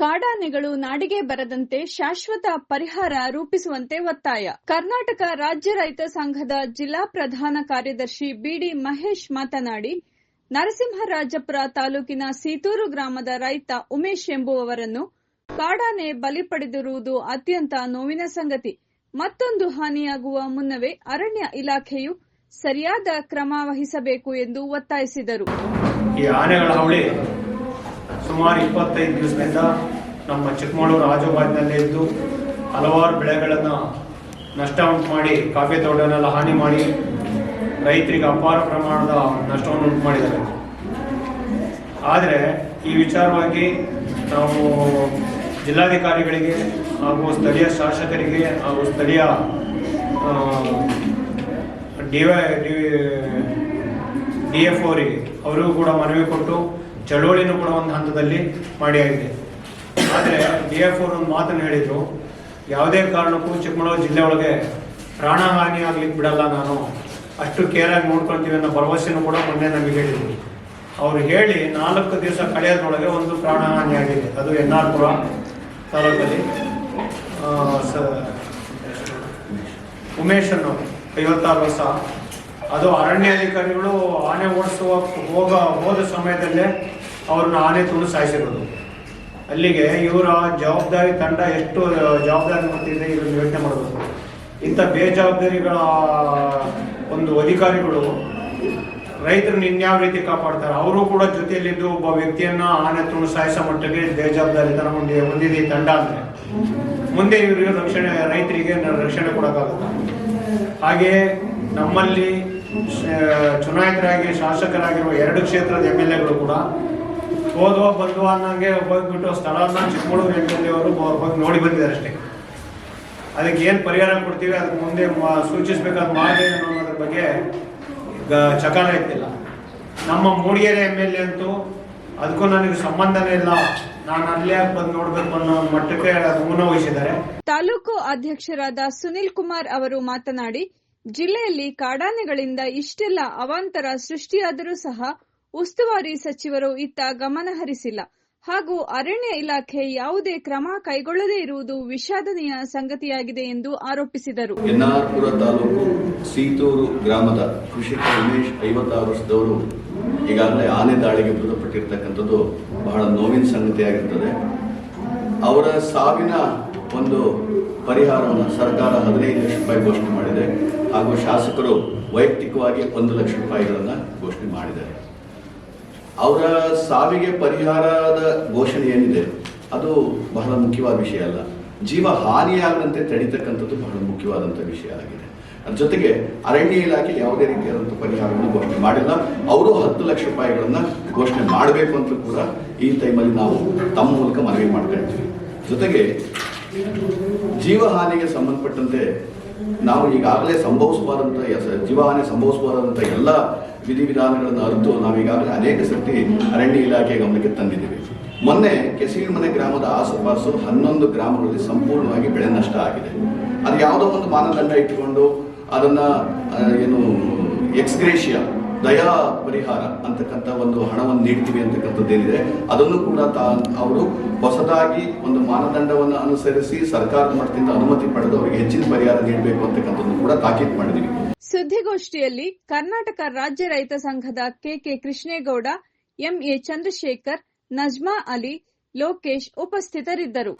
ಕಾಡಾನೆಗಳು ನಾಡಿಗೆ ಬರದಂತೆ ಶಾಶ್ವತ ಪರಿಹಾರ ರೂಪಿಸುವಂತೆ ಒತ್ತಾಯ. ಕರ್ನಾಟಕ ರಾಜ್ಯ ರೈತ ಸಂಘದ ಜಿಲ್ಲಾ ಪ್ರಧಾನ ಕಾರ್ಯದರ್ಶಿ ಬಿಡಿ ಮಹೇಶ್ ಮಾತನಾಡಿ, ನರಸಿಂಹರಾಜಪುರ ತಾಲೂಕಿನ ಸೀತೂರು ಗ್ರಾಮದ ರೈತ ಉಮೇಶ್ ಎಂಬುವವರನ್ನು ಕಾಡಾನೆ ಬಲಿ ಪಡೆದಿರುವುದು ಅತ್ಯಂತ ನೋವಿನ ಸಂಗತಿ. ಮತ್ತೊಂದು ಹಾನಿಯಾಗುವ ಮುನ್ನವೇ ಅರಣ್ಯ ಇಲಾಖೆಯು ಸರಿಯಾದ ಕ್ರಮ ವಹಿಸಬೇಕು ಎಂದು ಒತ್ತಾಯಿಸಿದರು. ಈ ಆನೆಗಳ ಹಾವಳಿ ಸುಮಾರು ಇಪ್ಪತ್ತೈದು ದಿವಸದಿಂದ ನಮ್ಮ ಚಿಕ್ಕಮಗಳೂರು ಆಜುಬಾಜಿನಲ್ಲೇ ಇದ್ದು ಹಲವಾರು ಬೆಳೆಗಳನ್ನು ನಷ್ಟ ಉಂಟು ಮಾಡಿ, ಕಾಫಿ ತೋಟನೆಲ್ಲ ಹಾನಿ ಮಾಡಿ ರೈತರಿಗೆ ಅಪಾರ ಪ್ರಮಾಣದ ನಷ್ಟವನ್ನು ಉಂಟು ಮಾಡಿದ್ದಾರೆ. ಆದರೆ ಈ ವಿಚಾರವಾಗಿ ನಾವು ಜಿಲ್ಲಾಧಿಕಾರಿಗಳಿಗೆ ಹಾಗೂ ಸ್ಥಳೀಯ ಶಾಸಕರಿಗೆ ಹಾಗೂ ಸ್ಥಳೀಯ ಡಿ ವೈ, ಡಿ ಎಫ್ ಅವರಿಗೆ ಅವರಿಗೂ ಕೂಡ ಮನವಿ ಕೊಟ್ಟು, ಚಳುವಳಿನೂ ಕೂಡ ಒಂದು ಹಂತದಲ್ಲಿ ಮಾಡಿಯಾಗಿದೆ ಆದರೆ ಡಿ ಎಫ್ ಅವರು ಒಂದು ಮಾತನ್ನು ಹೇಳಿದರು, ಯಾವುದೇ ಕಾರಣಕ್ಕೂ ಚಿಕ್ಕಮಗಳೂರು ಜಿಲ್ಲೆ ಒಳಗೆ ಪ್ರಾಣಹಾನಿ ಆಗ್ಲಿಕ್ಕೆ ಬಿಡಲ್ಲ ನಾನು, ಅಷ್ಟು ಕೇರಾಗಿ ನೋಡ್ಕೊಳ್ತೀವಿ ಅನ್ನೋ ಭರವಸೆನೂ ಕೂಡ ಮೊನ್ನೆ ನಮಗೆ ಹೇಳಿದರು. ಅವರು ಹೇಳಿ ನಾಲ್ಕು ದಿವಸ ಕಳೆಯೋದ್ರೊಳಗೆ ಒಂದು ಪ್ರಾಣಹಾನಿ ಆಗಿದೆ. ಅದು ಎನ್ ಆರ್ ಪುರ ತಾಲೂಕಲ್ಲಿ ಸ, ಉಮೇಶ್ ಅನ್ನೋ ಐವತ್ತಾರು ವರ್ಷ. ಅದು ಅರಣ್ಯಾಧಿಕಾರಿಗಳು ಆನೆ ಓಡಿಸುವ, ಹೋಗ, ಹೋದ ಸಮಯದಲ್ಲೇ ಅವ್ರನ್ನ ಆನೆ ತುಳು ಸಾಯಿಸಿರೋದು. ಅಲ್ಲಿಗೆ ಇವರ ಜವಾಬ್ದಾರಿ ತಂಡ ಎಷ್ಟು ಜವಾಬ್ದಾರಿ ಹೊತ್ತಿದೆ ಇದನ್ನು ಯೋಚನೆ ಮಾಡಬೇಕು. ಇಂಥ ಬೇಜವಾಬ್ದಾರಿಗಳ ಒಂದು ಅಧಿಕಾರಿಗಳು ರೈತರನ್ನ ಇನ್ಯಾವ ರೀತಿ ಕಾಪಾಡ್ತಾರೆ, ಅವರು ಕೂಡ ಜೊತೆಯಲ್ಲಿದ್ದು ಒಬ್ಬ ವ್ಯಕ್ತಿಯನ್ನ ಆನೆ ತುಳು ಸಾಯಿಸೋ ಮಟ್ಟಿಗೆ ಬೇಜವಾಬ್ದಾರಿತನ ಮುಂದೆ ಹೊಂದಿದೆ ಈ ತಂಡ ಅಂದರೆ. ಮುಂದೆ ಇವರಿಗೆ ರಕ್ಷಣೆ, ರೈತರಿಗೆ ರಕ್ಷಣೆ ಕೊಡೋಕ್ಕಾಗುತ್ತೆ? ಹಾಗೆ ನಮ್ಮಲ್ಲಿ ಚುನಾಯಿತರಾಗಿ ಶಾಸಕರಾಗಿರುವ ಎರಡು ಕ್ಷೇತ್ರದ ಎಂ ಎಲ್ ಎಗಳು ಕೂಡ ಹೋದ್ವ ಬಂದು ಅನ್ನಂಗೆ ಹೋಗ್ಬಿಟ್ಟು ಸ್ಥಳನ ಚಿಕ್ಕಮಗಳೂರು ಎಂಟಲ್ಲಿ ಅವರು ಹೋಗಿ ನೋಡಿ ಬಂದಿದ್ದಾರೆ ಅಷ್ಟೇ. ಅದಕ್ಕೆ ಏನು ಪರಿಹಾರ ಕೊಡ್ತೀವಿ, ಅದಕ್ಕೆ ಮುಂದೆ ಸೂಚಿಸಬೇಕಾದ ಮಾರ್ಗ ಏನು ಅನ್ನೋದ್ರ ಬಗ್ಗೆ ಚಕಾರ ಇತ್ತಿಲ್ಲ ನಮ್ಮ ಮೂಡಿಗೆರೆ ಎಂ ಎಲ್ ಎ ಅಂತೂ ಅದಕ್ಕೂ ನನಗೆ ಸಂಬಂಧನೇ ಇಲ್ಲ. ನಾನು ಅಲ್ಲೇ ಬಂದು ನೋಡ್ಬೇಕು ಅನ್ನೋ ಮಟ್ಟಕ್ಕೆ ವಹಿಸಿದ್ದಾರೆ. ತಾಲೂಕು ಅಧ್ಯಕ್ಷರಾದ ಸುನಿಲ್ ಕುಮಾರ್ ಅವರು ಮಾತನಾಡಿ, ಜಿಲ್ಲೆಯಲ್ಲಿ ಕಾಡಾನೆಗಳಿಂದ ಇಷ್ಟೆಲ್ಲ ಅವಾಂತರ ಸೃಷ್ಟಿಯಾದರೂ ಸಹ ಉಸ್ತುವಾರಿ ಸಚಿವರು ಇತ್ತ ಗಮನ ಹರಿಸಿಲ್ಲ. ಹಾಗೂ ಅರಣ್ಯ ಇಲಾಖೆ ಯಾವುದೇ ಕ್ರಮ ಕೈಗೊಳ್ಳದೇ ಇರುವುದು ವಿಷಾದನೀಯ ಸಂಗತಿಯಾಗಿದೆ ಎಂದು ಆರೋಪಿಸಿದರು. ಎನ್ನಾರ್ಪುರ ತಾಲೂಕು ಸೀತೂರು ಗ್ರಾಮದ ಕೃಷಿಕ ಉಮೇಶ್ ಐವತ್ತಾರು ವರ್ಷದವರು ಈಗಾಗಲೇ ಆನೆ ದಾಳಿಗೆ ಮೃತಪಟ್ಟಿರ್ತಕ್ಕಂಥದ್ದು ಬಹಳ ನೋವಿನ ಸಂಗತಿಯಾಗಿರ್ತದೆ. ಅವರ ಸಾವಿನ ಒಂದು ಪರಿಹಾರವನ್ನು ಸರ್ಕಾರ ಹದಿನೈದು ಲಕ್ಷ ರೂಪಾಯಿ ಘೋಷಣೆ ಮಾಡಿದೆ. ಹಾಗೂ ಶಾಸಕರು ವೈಯಕ್ತಿಕವಾಗಿ ಒಂದು ಲಕ್ಷ ರೂಪಾಯಿಗಳನ್ನು ಘೋಷಣೆ ಮಾಡಿದ್ದಾರೆ. ಅವರ ಸಾವಿಗೆ ಪರಿಹಾರದ ಘೋಷಣೆ ಏನಿದೆ, ಅದು ಬಹಳ ಮುಖ್ಯವಾದ ವಿಷಯ ಅಲ್ಲ. ಜೀವ ಹಾನಿಯಾಗದಂತೆ ತಡಿತಕ್ಕಂಥದ್ದು ಬಹಳ ಮುಖ್ಯವಾದಂಥ ವಿಷಯ ಆಗಿದೆ. ಅದ್ರ ಜೊತೆಗೆ ಅರಣ್ಯ ಇಲಾಖೆ ಯಾವುದೇ ರೀತಿಯಾದಂಥ ಪರಿಹಾರವನ್ನು ಘೋಷಣೆ ಮಾಡಿಲ್ಲ. ಅವರು ಹತ್ತು ಲಕ್ಷ ರೂಪಾಯಿಗಳನ್ನು ಘೋಷಣೆ ಮಾಡಬೇಕು ಅಂತ ಕೂಡ ಈ ಟೈಮಲ್ಲಿ ನಾವು ತಮ್ಮ ಮೂಲಕ ಮನವಿ ಮಾಡ್ತಾ ಮಾಡ್ಕೊಳ್ತೀವಿ ಜೊತೆಗೆ ಜೀವ ಹಾನಿಗೆ ಸಂಬಂಧಪಟ್ಟಂತೆ ನಾವು ಈಗಾಗಲೇ ಸಂಭವಿಸಬಾರಂತ ಎಸ- ಜೀವಹಾನಿ ಸಂಭವಿಸಬಾರದಂತ ಎಲ್ಲ ವಿಧಿವಿಧಾನಗಳನ್ನು ಅರಿತು ನಾವೀಗಾಗಲೇ ಅನೇಕ ಸರ್ತಿ ಅರಣ್ಯ ಇಲಾಖೆ ಗಮನಕ್ಕೆ ತಂದಿದ್ದೀವಿ. ಮೊನ್ನೆ ಕೆಸೀರ್ಮನೆ ಗ್ರಾಮದ ಆಸುಪಾಸು ಹನ್ನೊಂದು ಗ್ರಾಮಗಳಲ್ಲಿ ಸಂಪೂರ್ಣವಾಗಿ ಬೆಳೆ ನಷ್ಟ ಆಗಿದೆ. ಅದು ಯಾವುದೋ ಒಂದು ಮಾನದಂಡ ಇಟ್ಟುಕೊಂಡು ಅದನ್ನು ಏನು, ಎಕ್ಸ್ಗ್ರೇಷಿಯಾ ದಯಾ ಪರಿಹಾರ ಅಂತಕ್ಕಂಥ ಒಂದು ಹಣವನ್ನು ನೀಡ್ತೀವಿ ಅಂತಕ್ಕಂಥದ್ದು ಏನಿದೆ, ಅದನ್ನು ಕೂಡ ತಾ ಅವರು ಹೊಸದಾಗಿ ಒಂದು ಮಾನದಂಡವನ್ನು ಅನುಸರಿಸಿ ಸರ್ಕಾರದ ಮಟ್ಟದಿಂದ ಅನುಮತಿ ಪಡೆದು ಅವರಿಗೆ ಹೆಚ್ಚಿನ ಪರಿಹಾರ ನೀಡಬೇಕು ಅಂತಕ್ಕಂಥದ್ದು ಕೂಡ ತಾಕೀತು ಮಾಡಿದೀವಿ ಸುದ್ದಿಗೋಷ್ಠಿಯಲ್ಲಿ ಕರ್ನಾಟಕ ರಾಜ್ಯ ರೈತ ಸಂಘದ ಕೆಕೆ ಕೃಷ್ಣೇಗೌಡ, ಎಂಎ ಚಂದ್ರಶೇಖರ್, ನಜ್ಮಾ ಅಲಿ, ಲೋಕೇಶ್ ಉಪಸ್ಥಿತರಿದ್ದರು.